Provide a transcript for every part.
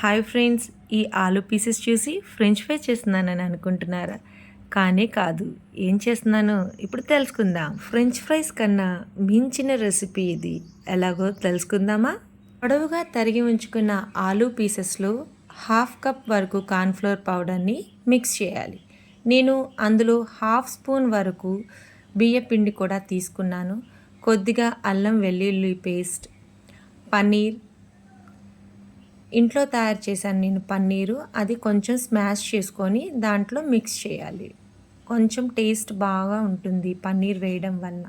Hi friends ఈ ఆలు pieces చూసి ఫ్రెంచ్ ఫ్రై చేస్తున్నానని అనుకుంటున్నారా? కానీ కాదు. ఏం చేస్తున్నానో ఇప్పుడు తెలుసుకుందాం. ఫ్రెంచ్ ఫ్రైస్ కన్నా మించిన రెసిపీ ఇది. ఎలాగో తెలుసుకుందామా? పొడవుగా తరిగి ఉంచుకున్న ఆలు పీసెస్లో హాఫ్ కప్ వరకు కార్న్ఫ్లోర్ పౌడర్ని మిక్స్ చేయాలి. నేను అందులో హాఫ్ స్పూన్ వరకు బియ్య పిండి కూడా తీసుకున్నాను. కొద్దిగా అల్లం వెల్లుల్లి పేస్ట్ పన్నీర్ ఇంట్లో తయారు చేశాను నేను పన్నీరు. అది కొంచెం స్మాష్ చేసుకొని దాంట్లో మిక్స్ చేయాలి. కొంచెం టేస్ట్ బాగా ఉంటుంది పన్నీర్ వేయడం వల్ల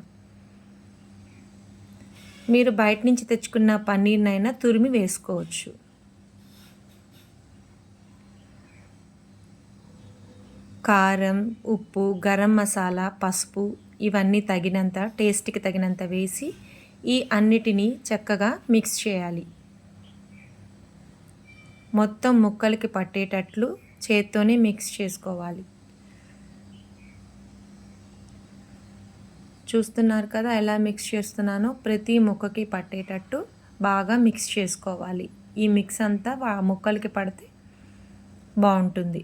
మీరు బయట నుంచి తెచ్చుకున్న పన్నీర్నైనా తురిమి వేసుకోవచ్చు. కారం ఉప్పు గరం మసాలా పసుపు ఇవన్నీ తగినంత టేస్ట్కి తగినంత వేసి ఈ అన్నిటినీ చక్కగా మిక్స్ చేయాలి. మొత్తం ముక్కలకి పట్టేటట్లు చేత్తోనే మిక్స్ చేసుకోవాలి. చూస్తున్నారు కదా ఎలా మిక్స్ చేస్తున్నానో? ప్రతి ముక్కకి పట్టేటట్టు బాగా మిక్స్ చేసుకోవాలి. ఈ మిక్స్ అంతా ముక్కలకి పడితే బాగుంటుంది.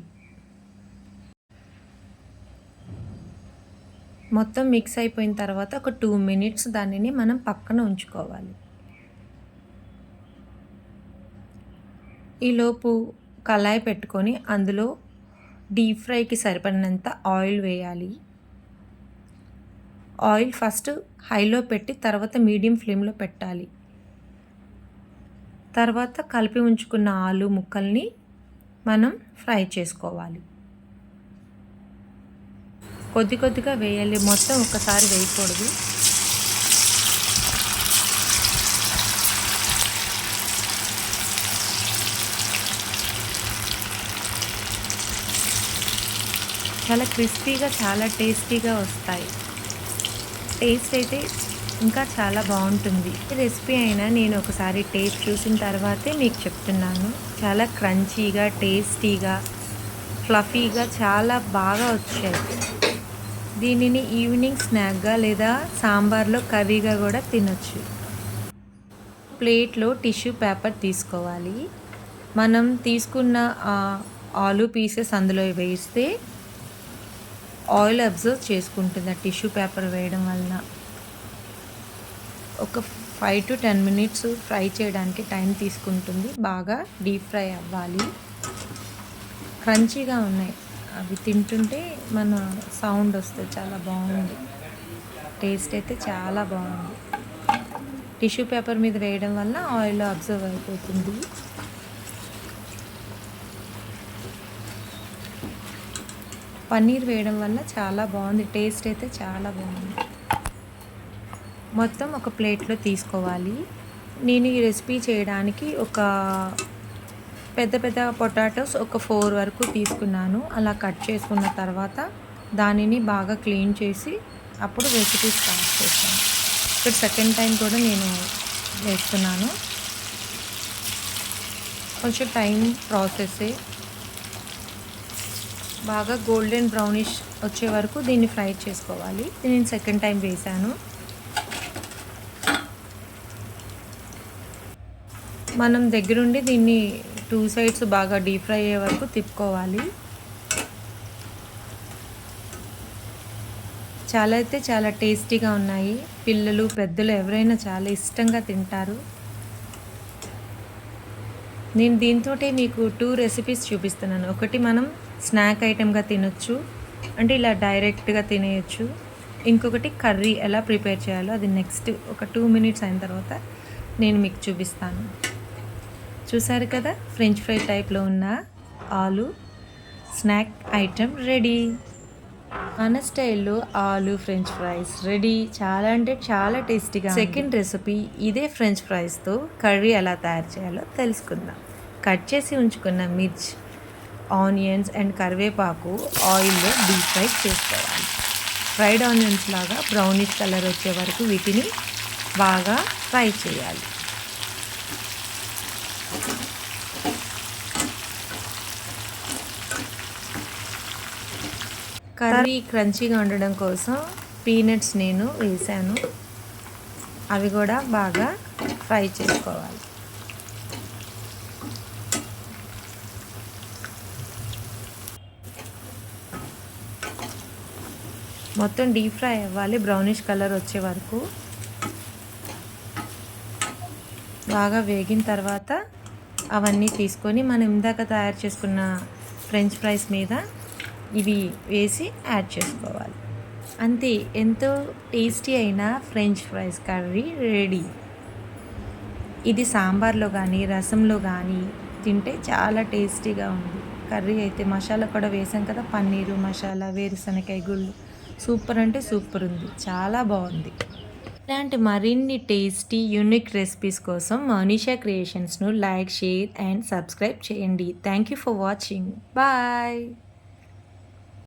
మొత్తం మిక్స్ అయిపోయిన తర్వాత ఒక టూ మినిట్స్ దానిని మనం పక్కన ఉంచుకోవాలి. ఈలోపు కళాయి పెట్టుకొని అందులో డీప్ ఫ్రైకి సరిపడినంత ఆయిల్ వేయాలి. ఆయిల్ ఫస్ట్ హైలో పెట్టి తర్వాత మీడియం ఫ్లేమ్లో పెట్టాలి. తర్వాత కలిపి ఉంచుకున్న ఆలు ముక్కల్ని మనం ఫ్రై చేసుకోవాలి. కొద్ది కొద్దిగా వేయాలి. మొత్తం ఒకసారి వేయకూడదు. చాలా క్రిస్పీగా చాలా టేస్టీగా వస్తాయి. టేస్ట్ అయితే ఇంకా చాలా బాగుంటుంది. రెసిపీ అయినా నేను ఒకసారి టేస్ట్ చూసిన తర్వాతే మీకు చెప్తున్నాను. చాలా క్రంచీగా టేస్టీగా ఫ్లఫీగా చాలా బాగా వచ్చాయి. దీనిని ఈవినింగ్ స్నాక్గా లేదా సాంబార్లో కర్రీగా కూడా తినొచ్చు. ప్లేట్లో టిష్యూ పేపర్ తీసుకోవాలి. మనం తీసుకున్న ఆలు పీసెస్ అందులో వేస్తే ఆయిల్ అబ్జర్వ్ చేసుకుంటుంది ఆ టిష్యూ పేపర్ వేయడం వలన. ఒక five to ten minutes fry చేయడానికి టైం తీసుకుంటుంది బాగా డీప్ ఫ్రై అవ్వాలి. క్రంచీగా ఉన్నాయి. అవి తింటుంటే మన సౌండ్ వస్తుంది చాలా బాగుంది. టేస్ట్ అయితే చాలా బాగుంది. టిష్యూ పేపర్ మీద వేయడం వల్ల ఆయిల్ అబ్జర్వ్ అయిపోతుంది. పన్నీర్ వేయడం వల్ల చాలా బాగుంది. టేస్ట్ అయితే చాలా బాగుంది. మొత్తం ఒక ప్లేట్లో తీసుకోవాలి. నేను ఈ రెసిపీ చేయడానికి ఒక పెద్ద పెద్ద పొటాటోస్ ఒక ఫోర్ వరకు తీసుకున్నాను. అలా కట్ చేసుకున్న తర్వాత దానిని బాగా క్లీన్ చేసి అప్పుడు రెసిపీ స్టార్ట్ చేశాను ఇప్పుడు సెకండ్ టైం కూడా నేను వేస్తున్నాను. కొంచెం టైం ప్రాసెసే బాగా గోల్డెన్ బ్రౌనిష్ వచ్చే వరకు దీన్ని ఫ్రై చేసుకోవాలి. నేను సెకండ్ టైం వేసాను మనం దగ్గరుండి దీన్ని టూ సైడ్స్ బాగా డీప్ ఫ్రై అయ్యే వరకు తిప్పుకోవాలి. చాలా అయితే చాలా టేస్టీగా ఉన్నాయి. పిల్లలు పెద్దలు ఎవరైనా చాలా ఇష్టంగా తింటారు. నేను దీంతో మీకు టూ రెసిపీస్ చూపిస్తున్నాను. ఒకటి మనం స్నాక్ ఐటెంగా తినొచ్చు. అంటే ఇలా డైరెక్ట్గా తినేయచ్చు. ఇంకొకటి కర్రీ ఎలా ప్రిపేర్ చేయాలో అది నెక్స్ట్ ఒక టూ మినిట్స్ అయిన తర్వాత నేను మీకు చూపిస్తాను. చూసారు కదా? ఫ్రెంచ్ ఫ్రై టైప్లో ఉన్న ఆలు స్నాక్ ఐటెం రెడీ మన స్టైల్లో ఆలు ఫ్రెంచ్ ఫ్రైస్ రెడీ చాలా అంటే చాలా టేస్టీగా సెకండ్ రెసిపీ ఇదే ఫ్రెంచ్ ఫ్రైస్తో కర్రీ ఎలా తయారు చేయాలో తెలుసుకుందాం. కట్ చేసి ఉంచుకున్న మిర్చ్ ఆనియన్స్ అండ్ కరివేపాకు ఆయిల్లో డీప్ ఫ్రై చేసుకోవాలి. ఫ్రైడ్ ఆనియన్స్ లాగా బ్రౌనిష్ కలర్ వచ్చే వరకు వీటిని బాగా ఫ్రై చేయాలి. కర్రీ క్రంచీగా ఉండడం కోసం పీనట్స్ నేను వేసాను. అవి కూడా బాగా ఫ్రై చేసుకోవాలి. మొత్తం డీప్ ఫ్రై అవ్వాలి. బ్రౌనిష్ కలర్ వచ్చే వరకు. బాగా వేగిన తర్వాత అవన్నీ తీసుకొని మనం ఇందాక తయారు చేసుకున్న ఫ్రెంచ్ ఫ్రైస్ మీద ఇవి వేసి యాడ్ చేసుకోవాలి. అంతే ఎంతో టేస్టీ అయిన ఫ్రెంచ్ ఫ్రైస్ కర్రీ రెడీ ఇది సాంబార్లో కానీ రసంలో కానీ తింటే చాలా టేస్టీగా ఉంది. కర్రీ అయితే మసాలా కూడా వేసాం కదా పన్నీరు మసాలా వేరుశనకాయ గుళ్ళు సూపర్ అంటే సూపర్ ఉంది. చాలా బాగుంది. ఇలాంటి మరిన్ని టేస్టీ యూనిక్ రెసిపీస్ కోసం మనీషా క్రియేషన్స్ను లైక్ షేర్ అండ్ సబ్స్క్రైబ్ చేయండి. Thank you for watching. Bye.